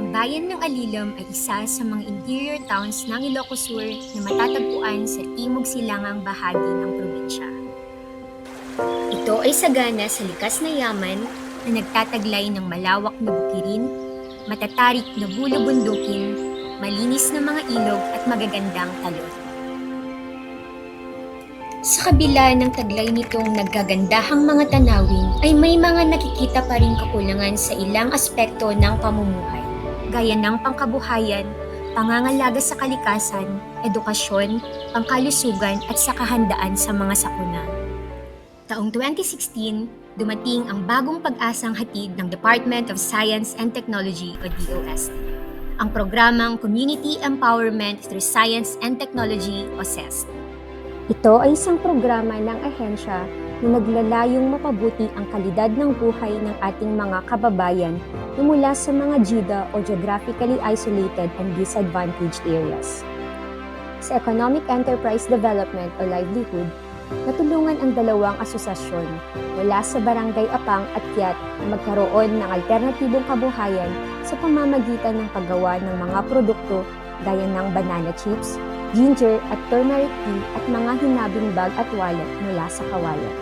bayan ng Alilam ay isa sa mga interior towns ng Ilocos Sur na matatagpuan sa timog silangang bahagi ng probinsya. Ito ay sagana sa likas na yaman na nagtataglay ng malawak na bukirin, matatarik na bulubundukin, malinis na mga ilog at magagandang talon. Sa kabila ng taglay nitong naggagandahang mga tanawin ay may mga nakikita pa rin kakulangan sa ilang aspekto ng pamumuhay, gaya ng pangkabuhayan, pangangalaga sa kalikasan, edukasyon, pangkalusugan at sa kahandaan sa mga sakuna. Taong 2016, dumating ang bagong pag-asang hatid ng Department of Science and Technology o DOST, ang programang Community Empowerment Through Science and Technology o CEST. Ito ay isang programa ng ahensya na naglalayong mapabuti ang kalidad ng buhay ng ating mga kababayan mula sa mga GIDA o Geographically Isolated and Disadvantaged Areas. Sa Economic Enterprise Development o Livelihood, natulungan ang dalawang asosasyon mula sa Barangay Apang at Kiat na magkaroon ng alternatibong kabuhayan sa pamamagitan ng paggawa ng mga produkto gaya ng banana chips, ginger at turmeric tea at mga hinabing bag at wallet mula sa kawayan.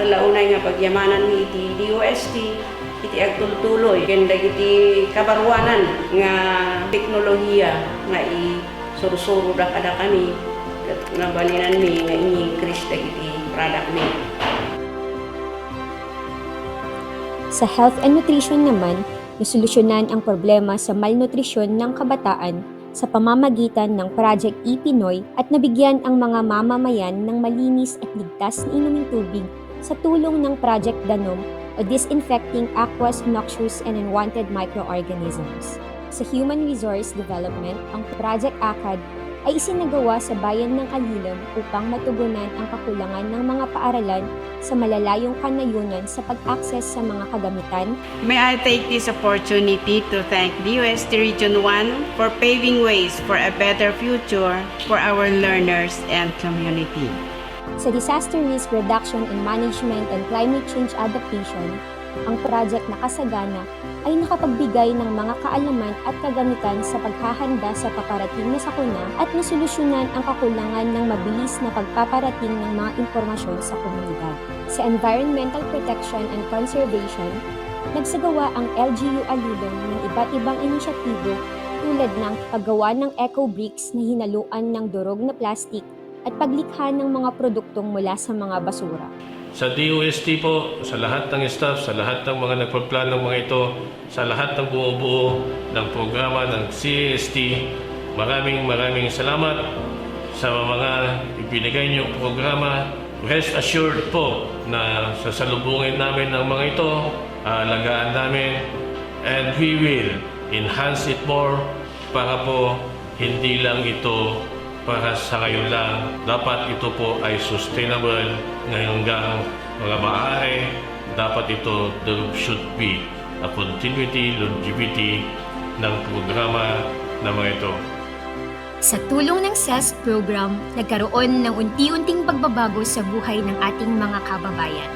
Launay nga pagyamanan iti DOST, iti agtultuloy, kenda iti kabarwanan nga teknolohiya nga i sursuro da kada kami kat nabalinan mi nga ini-increase iti product mi. Sa health and nutrition naman, nasolusyonan ang problema sa malnutrisyon ng kabataan sa pamamagitan ng Project E-Pinoy at nabigyan ang mga mamamayan ng malinis at ligtas na inuming tubig sa tulong ng Project Danom Disinfecting Aqueous Noxious and Unwanted Microorganisms. Sa Human Resource Development, ang Project ACAD ay isinagawa sa bayan ng Alilam upang matugunan ang kakulangan ng mga paaralan sa malalayong kanayunan sa pag-access sa mga kagamitan, May I take this opportunity to thank DOST Region 1 for paving ways for a better future for our learners and community. Sa Disaster Risk Reduction and Management and Climate Change Adaptation, ang project na kasagana ay nakapagbigay ng mga kaalaman at kagamitan sa paghahanda sa paparating na sakuna at nasolusyonan ang kakulangan ng mabilis na pagpaparating ng mga impormasyon sa komunidad. Sa Environmental Protection and Conservation, nagsagawa ang LGU Alulong ng iba't ibang inisyatibo tulad ng paggawa ng eco bricks na hinaluan ng durog na plastik at paglikha ng mga produktong mula sa mga basura. Sa DOST po, sa lahat ng staff, sa lahat ng mga nagpaplano ng mga ito, sa lahat ng bumubuo ng programa ng CAST, maraming maraming salamat sa mga ibinigay niyong programa. Rest assured po na sasalubungin namin ang mga ito, aalagaan namin, and we will enhance it more para po hindi lang ito para sa ngayon lang. Dapat ito po ay sustainable ngayon hanggang mga maaari. Dapat ito, there should be a continuity, longevity ng programa na mga ito. Sa tulong ng CEST program, nagkaroon ng unti-unting pagbabago sa buhay ng ating mga kababayan.